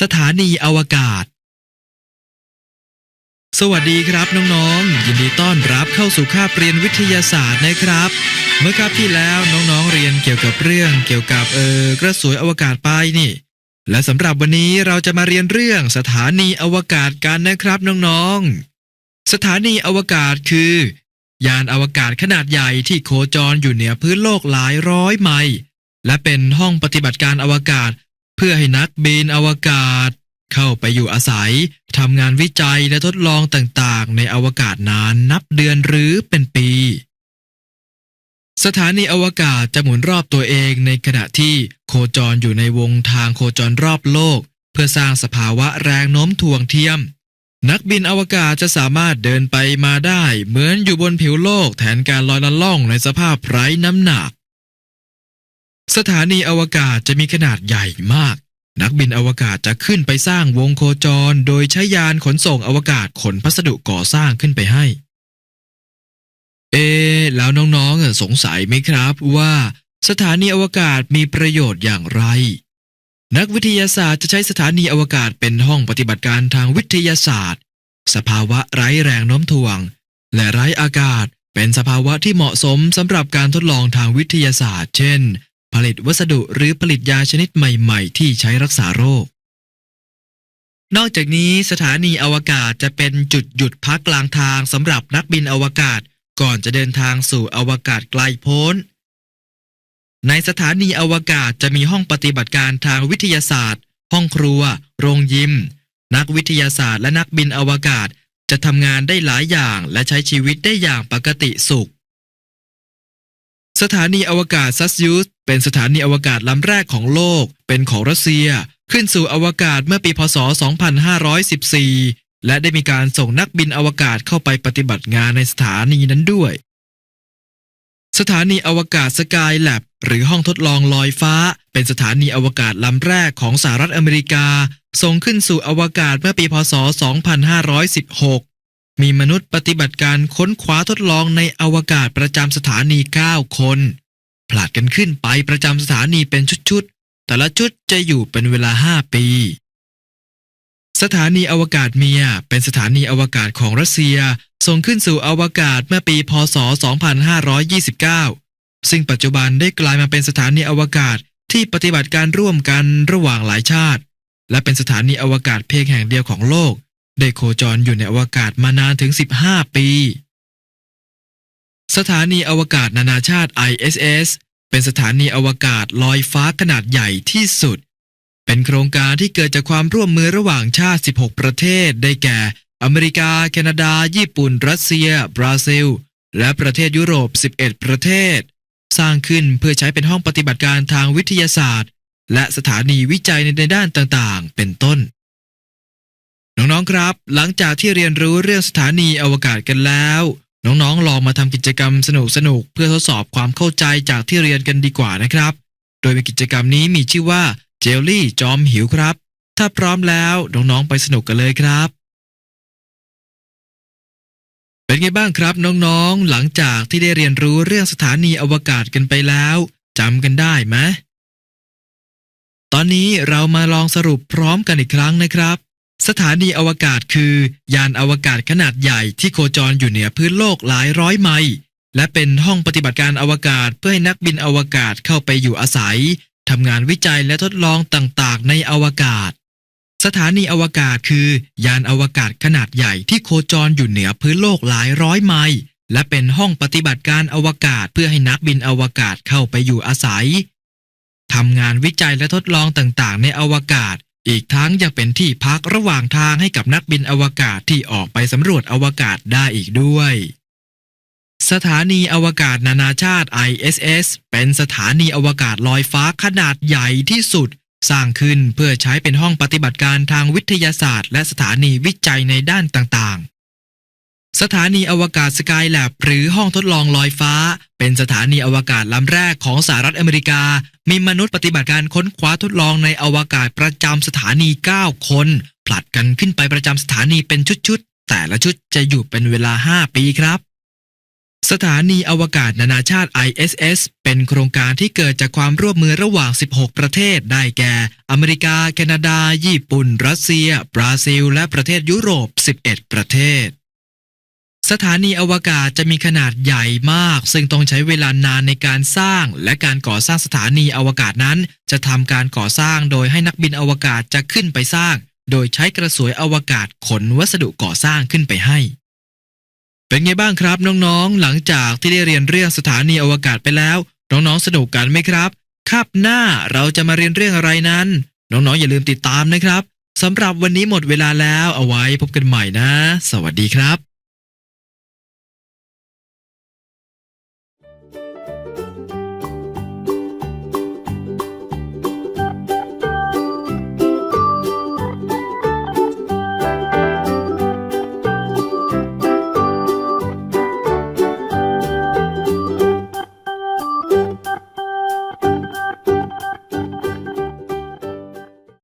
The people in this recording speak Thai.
สถานีอวกาศ สวัสดีครับน้องๆ ยินดีต้อนรับเข้าสู่คาบเรียนวิทยาศาสตร์นะครับ เมื่อคาบที่แล้วน้องๆเรียนเกี่ยวกับเรื่องเกี่ยวกับเออกระสวยอวกาศไปนี่ และสำหรับวันนี้เราจะมาเรียนเรื่องสถานีอวกาศกันนะครับน้องๆ สถานีอวกาศคือ ยานอวกาศขนาดใหญ่ที่โคจรอยู่เหนือพื้นโลกหลายร้อยไมล์และเป็นห้องปฏิบัติการอวกาศ พื่อให้นักบินอวกาศ เข้าไปอยู่อาศัยทำงานวิจัยและทดลองต่างๆ ในอวกาศนานนับเดือนหรือเป็นปี สถานีอวกาศจะหมุนรอบตัวเองในขณะที่โคจรอยู่ในวงทางโคจรรอบโลก เพื่อสร้างสภาวะแรงโน้มถ่วงเทียม นักบินอวกาศจะสามารถเดินไปมาได้ เหมือนอยู่บนผิวโลกแทนการลอยละล่องในสภาพไร้น้ำหนัก สถานีอวกาศจะมีขนาดใหญ่มาก นักบินอวกาศจะขึ้นไปสร้างวงโคจร โดยใช้ยานขนส่งอวกาศขนพัสดุก่อสร้างขึ้นไปให้ เอะแล้วน้องๆสงสัยไหมครับว่าสถานีอวกาศมีประโยชน์อย่างไร นักวิทยาศาสตร์จะใช้สถานีอวกาศเป็นห้องปฏิบัติการทางวิทยาศาสตร์ สภาวะไร้แรงโน้มถ่วง และไร้อากาศเป็นสภาวะที่เหมาะสมสำหรับการทดลองทางวิทยาศาสตร์ เช่น ผลิตวัสดุหรือผลิตยาชนิดใหม่ ๆ ที่ใช้รักษาโรค นอกจากนี้สถานีอวกาศจะเป็นจุดหยุดพักกลางทางสำหรับนักบินอวกาศก่อนจะเดินทางสู่อวกาศไกลโพ้น ในสถานีอวกาศจะมีห้องปฏิบัติการทางวิทยาศาสตร์ ห้องครัว โรงยิม นักวิทยาศาสตร์และนักบินอวกาศจะทำงานได้หลายอย่างและใช้ชีวิตได้อย่างปกติสุข สถานีอวกาศซัสยูส เป็นสถานีอวกาศลำแรกของโลก เป็นของรัสเซีย ขึ้นสู่อวกาศเมื่อปีพศ 2514 และได้มีการส่งนักบินอวกาศเข้าไปปฏิบัติงานในสถานีนั้นด้วย สถานีอวกาศสกายแลบหรือห้องทดลองลอยฟ้า เป็นสถานีอวกาศลำแรกของสหรัฐอเมริกา ส่งขึ้นสู่อวกาศเมื่อปีพศ 2516 มีมนุษย์ปฏิบัติการค้นคว้าทดลองในอวกาศประจำสถานี 9 คน ผลัดกันขึ้นไปประจำสถานีเป็นชุดๆ แต่ละชุดจะอยู่เป็นเวลา5ปี สถานีอวกาศเมียเป็นสถานีอวกาศของรัสเซียส่งขึ้นสู่อวกาศเมื่อปี พศ 2529 ซึ่งปัจจุบันได้กลายมาเป็นสถานีอวกาศที่ปฏิบัติการร่วมกันระหว่างหลายชาติ และเป็นสถานีอวกาศเพียงแห่งเดียวของโลก ได้โคจรอยู่ในอวกาศมานานถึง 15 ปี สถานีอวกาศนานาชาติ ISS เป็นสถานีอวกาศลอยฟ้าขนาดใหญ่ที่สุด เป็นโครงการที่เกิดจากความร่วมมือระหว่างชาติ 16 ประเทศ ได้แก่ อเมริกา แคนาดา ญี่ปุ่น รัสเซีย บราซิล และประเทศยุโรป 11 ประเทศ สร้างขึ้นเพื่อใช้เป็นห้องปฏิบัติการทางวิทยาศาสตร์ และสถานีวิจัยในด้านต่างๆ เป็นต้น น้องๆ ครับ หลังจากที่เรียนรู้เรื่องสถานีอวกาศกันแล้ว น้องๆ ลองมาทำกิจกรรมสนุกๆเพื่อทดสอบความเข้าใจจากที่เรียนกันดีกว่านะครับ โดยกิจกรรมนี้มีชื่อว่าเจลลี่จอมหิวครับ ถ้าพร้อมแล้วน้องๆ ไปสนุกกันเลยครับ เป็นไงบ้างครับน้องๆ หลังจากที่ได้เรียนรู้เรื่องสถานีอวกาศกันไปแล้วจำกันได้ไหมตอนนี้เรามาลองสรุปพร้อมกันอีกครั้งนะครับ สถานีอวกาศคือ ยานอวกาศขนาดใหญ่ที่โคจรอยู่เหนือพื้นโลกหลายร้อยไมล์และเป็นห้องปฏิบัติการอวกาศเพื่อให้นักบินอวกาศเข้าไปอยู่อาศัยทำงานวิจัยและทดลองต่างๆ ในอวกาศ สถานีอวกาศคือ ยานอวกาศขนาดใหญ่ที่โคจรอยู่เหนือพื้นโลกหลายร้อยไมล์และเป็นห้องปฏิบัติการอวกาศเพื่อให้นักบินอวกาศเข้าไปอยู่อาศัยทำงานวิจัยและทดลองต่างๆ ในอวกาศ อีกทั้งยังเป็นที่พักระหว่างทางให้กับนักบินอวกาศที่ออกไปสำรวจอวกาศได้อีกด้วย สถานีอวกาศนานาชาติ ISS เป็นสถานีอวกาศลอยฟ้าขนาดใหญ่ที่สุด สร้างขึ้นเพื่อใช้เป็นห้องปฏิบัติการทางวิทยาศาสตร์ และสถานีวิจัยในด้านต่างๆ สถานีอวกาศสกายแลบหรือห้องทดลองลอยฟ้า เป็นสถานีอวกาศลำแรกของสหรัฐอเมริกา มีมนุษย์ปฏิบัติการค้นคว้าทดลองในอวกาศประจำสถานี 9 คน ผลัดกันขึ้นไปประจำสถานีเป็นชุดๆ แต่ละชุดจะอยู่เป็นเวลา 5 ปีครับ สถานีอวกาศนานาชาติ ISS เป็นโครงการที่เกิดจากความร่วมมือระหว่าง 16 ประเทศได้แก่ อเมริกา แคนาดา ญี่ปุ่น รัสเซีย บราซิล และประเทศยุโรป 11 ประเทศ สถานีอวกาศจะมีขนาดใหญ่มาก ซึ่งต้องใช้เวลานานในการสร้าง และการก่อสร้างสถานีอวกาศนั้น จะทำการก่อสร้างโดยให้นักบินอวกาศจะขึ้นไปสร้าง โดยใช้กระสวยอวกาศขนวัสดุก่อสร้างขึ้นไปให้ เป็นไงบ้างครับน้องๆ หลังจากที่ได้เรียนเรื่องสถานีอวกาศไปแล้ว น้องๆสนุกกันไหมครับคาบหน้าเราจะมาเรียนเรื่องอะไรนั้น น้องๆอย่าลืมติดตามนะครับสำหรับวันนี้หมดเวลาแล้วเอาไว้พบกันใหม่นะ สวัสดีครับ Thank you.